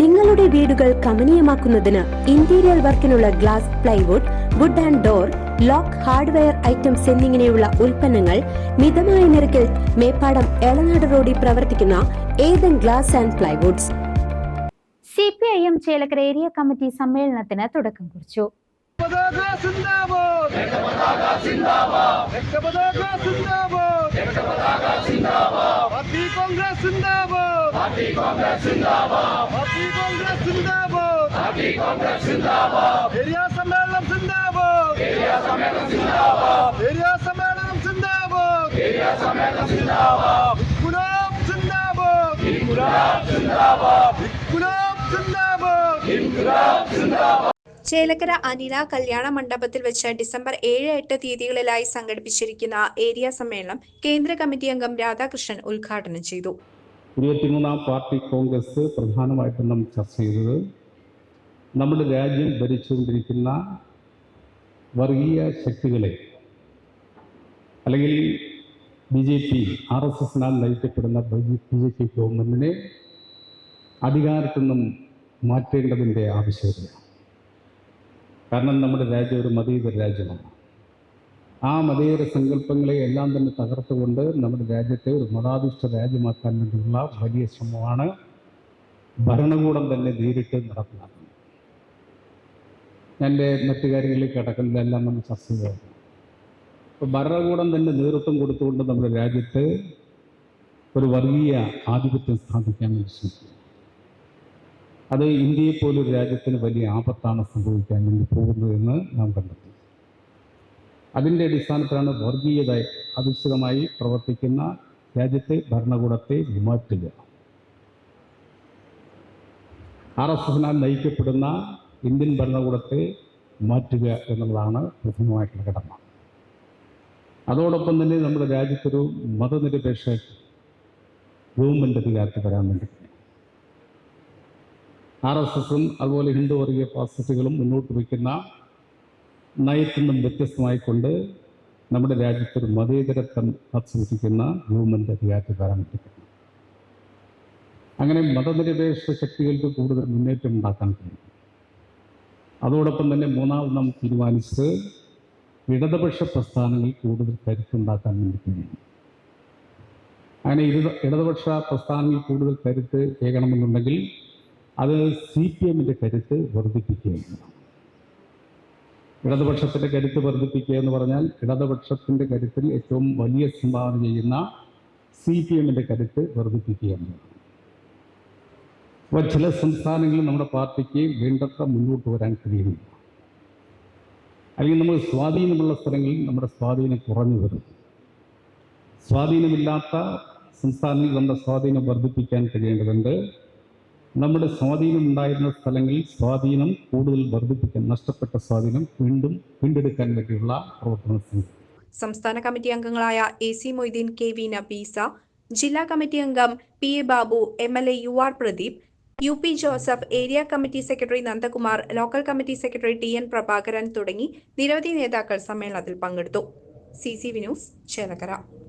നിങ്ങളുടെ വീടുകൾ കമനീയമാക്കുന്നതിന് interior വർക്കിനുള്ള glass plywood wood and door lock hardware items എന്നിങ്ങനെയുള്ള ഉൽപ്പന്നങ്ങൾ മിതമായ നിരക്കിൽ മേപ്പാടം എളനാട് റോഡിൽ പ്രവർത്തിക്കുന്ന Ethan glass and plywoods C P I M Chelakkara area committee സമ്മേളനത്തിന് തുടക്കം കുറിച്ചു. പതാക സിന്ദാബാദ്. പതാക സിന്ദാബാദ് പതാക സിന്ദാബാദ്. പാർട്ടി കോൺഗ്രസ് സിന്ദാബാദ് പാർട്ടി കോൺഗ്രസ് സിന്ദാബാദ് പാർട്ടി കോൺഗ്രസ് സിന്ദാബാദ് പാർട്ടി കോൺഗ്രസ് സിന്ദാബാദ് ഏരിയ സമ്മേളനം സിന്ദാബാദ് ഏരിയ സമ്മേളനം സിന്ദാബാദ് ഏരിയ സമ്മേളനം സിന്ദാബാദ് ഏരിയ സമ്മേളനം സിന്ദാബാദ് ഇൻകുലാബ് സിന്ദാബാദ് ഇൻകുലാബ് സിന്ദാബാദ് ഇൻകുലാബ് സിന്ദാബാദ് ഇൻകുലാബ് സിന്ദാബാദ് ചേലക്കര അനില കല്യാണ മണ്ഡപത്തിൽ വെച്ച് ഡിസംബർ ഏഴ് എട്ട് തീയതികളിലായി സംഘടിപ്പിച്ചിരിക്കുന്ന ഏരിയ സമ്മേളനം കേന്ദ്ര കമ്മിറ്റി അംഗം രാധാകൃഷ്ണൻ ഉദ്ഘാടനം ചെയ്തു. ഇരുപത്തിമൂന്നാം പാർട്ടി കോൺഗ്രസ് പ്രധാനമായിട്ടും നാം ചർച്ച ചെയ്തത് നമ്മുടെ രാജ്യം ഭരിച്ചുകൊണ്ടിരിക്കുന്ന വർഗീയ ശക്തികളെ അല്ലെങ്കിൽ B J P R S എസിനാൽ നയിക്കപ്പെടുന്ന ബി ജെ പി ഗവൺമെന്റിനെ അധികാരത്തിൽ നിന്നും മാറ്റേണ്ടതിന്റെ ആവശ്യകതയാണ്. കാരണം നമ്മുടെ രാജ്യം ഒരു മതേതര രാജ്യമാണ്. ആ മതേതര സങ്കല്പങ്ങളെ എല്ലാം തന്നെ തകർത്തുകൊണ്ട് നമ്മുടെ രാജ്യത്തെ ഒരു മതാധിഷ്ഠ രാജ്യമാക്കാൻ വേണ്ടിയുള്ള വലിയ ശ്രമമാണ് ഭരണകൂടം തന്നെ നേരിട്ട് നടപ്പിലാക്കുന്നത്. എന്റെ മറ്റു കാര്യങ്ങളിലേക്ക് കടക്കുന്നതെല്ലാം നമ്മൾ ചർച്ച ചെയ്തതാണ്. അപ്പോൾ ഭരണകൂടം തന്നെ നേതൃത്വം കൊടുത്തുകൊണ്ട് നമ്മുടെ രാജ്യത്ത് ഒരു വർഗീയ ആധിപത്യം സ്ഥാപിക്കാൻ വേണ്ടി ശ്രമിക്കുന്നു. അത് ഇന്ത്യയെ പോലൊരു രാജ്യത്തിന് വലിയ ആപത്താണ് സംഭവിക്കാൻ വേണ്ടി പോകുന്നതെന്ന് നാം കണ്ടെത്തി അതിന്റെ അടിസ്ഥാനത്തിലാണ് വർഗീയത അധിഷ്ഠിതമായി പ്രവർത്തിക്കുന്ന രാജ്യത്തെ ഭരണകൂടത്തെ മാറ്റുക ആർ എസ് എസിനാൽ നയിക്കപ്പെടുന്ന ഇന്ത്യൻ ഭരണകൂടത്തെ മാറ്റുക എന്നുള്ളതാണ് പ്രധാനമായിട്ടുള്ള കടമ അതോടൊപ്പം തന്നെ നമ്മുടെ രാജ്യത്തൊരു മതനിരപേക്ഷ ഗവൺമെന്റ് അധികാരത്തിൽ വരാൻ വേണ്ടി ആർ എസ് എസും അതുപോലെ ഹിന്ദു വർഗീയ ഫാസിസ്റ്റുകളും മുന്നോട്ട് വയ്ക്കുന്ന നയത്തിൽ നിന്നും വ്യത്യസ്തമായിക്കൊണ്ട് നമ്മുടെ രാജ്യത്തൊരു മതേതരത്വം സൂചിപ്പിക്കുന്ന മൂവ്മെന്റ് അധികാരത്തിൽ ആരംഭിക്കുന്നു അങ്ങനെ മതനിരപേക്ഷ ശക്തികൾക്ക് കൂടുതൽ മുന്നേറ്റം ഉണ്ടാക്കാൻ കഴിയും. അതോടൊപ്പം തന്നെ മൂന്നാമത് നാം തീരുമാനിച്ചത് ഇടതുപക്ഷ പ്രസ്ഥാനങ്ങൾ കൂടുതൽ കരുത്തുണ്ടാക്കാൻ വേണ്ടി കഴിയും. അങ്ങനെ ഇടത് ഇടതുപക്ഷ പ്രസ്ഥാനങ്ങൾ കൂടുതൽ കരുത്ത് ഏകണമെന്നുണ്ടെങ്കിൽ അത് സി പി എമ്മിന്റെ കരുത്ത് വർദ്ധിപ്പിക്കുകയാണ് ഇടതുപക്ഷത്തിന്റെ കരുത്ത് വർദ്ധിപ്പിക്കുക എന്ന് പറഞ്ഞാൽ ഇടതുപക്ഷത്തിന്റെ കരുത്തിൽ ഏറ്റവും വലിയ സംഭാവന ചെയ്യുന്ന സി പി എമ്മിന്റെ കരുത്ത് വർദ്ധിപ്പിക്കുക അപ്പോൾ ചില സംസ്ഥാനങ്ങളിൽ നമ്മുടെ പാർട്ടിക്ക് വേണ്ടത്ര മുന്നോട്ട് വരാൻ കഴിയുന്നില്ല. അല്ലെങ്കിൽ നമ്മൾ സ്വാധീനമുള്ള സ്ഥലങ്ങളിൽ നമ്മുടെ സ്വാധീനം കുറഞ്ഞു വരും. സ്വാധീനമില്ലാത്ത സംസ്ഥാനങ്ങളിൽ നമ്മുടെ സ്വാധീനം വർദ്ധിപ്പിക്കാൻ കഴിയേണ്ടതുണ്ട് നമ്മുടെ സ്വാധീനം ഉണ്ടായിരുന്ന സ്ഥലങ്ങളിൽ സ്വാധീനം കൂടുതൽ വർദ്ധിപ്പിക്കാൻ നഷ്ടപ്പെട്ട സ്വാധീനം വീണ്ടും വീണ്ടെടുക്കാൻ വേണ്ടിയുള്ള പ്രവർത്തനം സംസ്ഥാന കമ്മിറ്റി അംഗങ്ങളായ A C Moideen K V Nabeesa ജില്ലാ കമ്മിറ്റി അംഗം P A Babu M L A U R Pradeep U P Joseph area committee secretary Nandakumar local committee secretary T N Prabhakaran തുടങ്ങി നിരവധി നേതാക്കൾ സമ്മേളനത്തിൽ പങ്കെടുത്തു. C C V news Chelakkara.